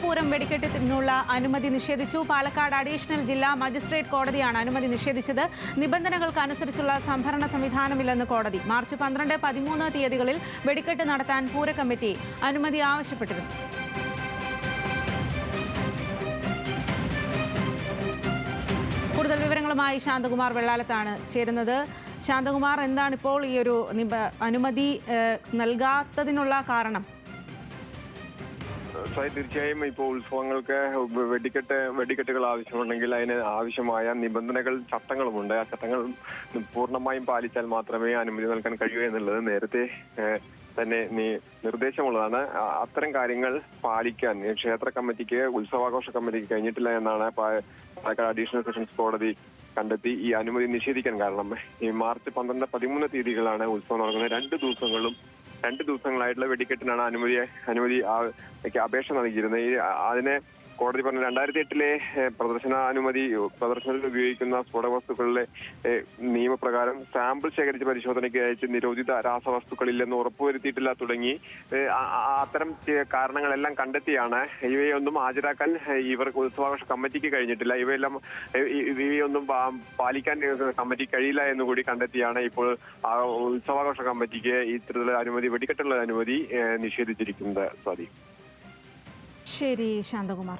പൂരം വെടിക്കെട്ടിനുള്ള അനുമതി നിഷേധിച്ചു. പാലക്കാട് അഡീഷണൽ ജില്ലാ മജിസ്ട്രേറ്റ് കോടതിയാണ് അനുമതി നിഷേധിച്ചത്. നിബന്ധനകൾക്ക് അനുസരിച്ചുള്ള സംഭരണ സംവിധാനമില്ലെന്ന് കോടതി. മാർച്ച് പന്ത്രണ്ട് പതിമൂന്ന് തീയതികളിൽ വെടിക്കെട്ട് നടത്താൻ പൂര കമ്മിറ്റി അനുമതി ആവശ്യപ്പെട്ടിരുന്നു. കൂടുതൽ വിവരങ്ങളുമായി ശാന്തകുമാർ വെള്ളാലത്താണ് ചേരുന്നത്. ശാന്തകുമാർ എന്താണ് ഇപ്പോൾ ഈ ഒരു അനുമതി നൽകാത്തതിനുള്ള കാരണം? സായി തീർച്ചയായും ഇപ്പോൾ ഉത്സവങ്ങൾക്ക് വെടിക്കെട്ട് വെടിക്കെട്ടുകൾ ആവശ്യമുണ്ടെങ്കിൽ അതിന് ആവശ്യമായ നിബന്ധനകൾ ചട്ടങ്ങളുമുണ്ട്. ആ ചട്ടങ്ങൾ പൂർണമായും പാലിച്ചാൽ മാത്രമേ അനുമതി നൽകാൻ കഴിയൂ എന്നുള്ളത് നേരത്തെ തന്നെ നീ നിർദ്ദേശമുള്ളതാണ്. അത്തരം കാര്യങ്ങൾ പാലിക്കാൻ ക്ഷേത്ര കമ്മിറ്റിക്ക് ഉത്സവാഘോഷ കമ്മിറ്റിക്ക് കഴിഞ്ഞിട്ടില്ല എന്നാണ് പാലക്കാട് അഡീഷണൽ സെഷൻസ് കോടതി കണ്ടെത്തി ഈ അനുമതി നിഷേധിക്കാൻ കാരണം. ഈ മാർച്ച് പന്ത്രണ്ട് പതിമൂന്ന് തീയതികളാണ് ഉത്സവം നടക്കുന്നത്. രണ്ട് ദിവസങ്ങളും രണ്ട് ദിവസങ്ങളായിട്ടുള്ള വെടിക്കെട്ടിനാണ് അനുമതി അനുമതി അപേക്ഷ നൽകിയിരുന്നത്. അതിനെ കോടതി പറഞ്ഞു രണ്ടായിരത്തി എട്ടിലെ പ്രദർശനാനുമതി പ്രദർശനത്തിൽ ഉപയോഗിക്കുന്ന സ്ഫോടക വസ്തുക്കളിലെ നിയമപ്രകാരം സാമ്പിൾ ശേഖരിച്ച് പരിശോധനയ്ക്ക് അയച്ച് നിരോധിത രാസവസ്തുക്കളില്ലെന്ന് ഉറപ്പുവരുത്തിയിട്ടില്ല തുടങ്ങി. അത്തരം കാരണങ്ങളെല്ലാം കണ്ടെത്തിയാണ്. ഇവയൊന്നും ഹാജരാക്കാൻ ഇവർക്ക് ഉത്സവാഘോഷ കമ്മിറ്റിക്ക് കഴിഞ്ഞിട്ടില്ല. ഇവയെല്ലാം ഇവയൊന്നും പാലിക്കാൻ കമ്മിറ്റി കഴിയില്ല എന്ന് കൂടി കണ്ടെത്തിയാണ് ഇപ്പോൾ ഉത്സവാഘോഷ കമ്മിറ്റിക്ക് ഇത്തരത്തിലുള്ള അനുമതി വെടിക്കെട്ടുള്ള അനുമതി നിഷേധിച്ചിരിക്കുന്നത് സ്വാതി. ശരി ശാന്തകുമാർ.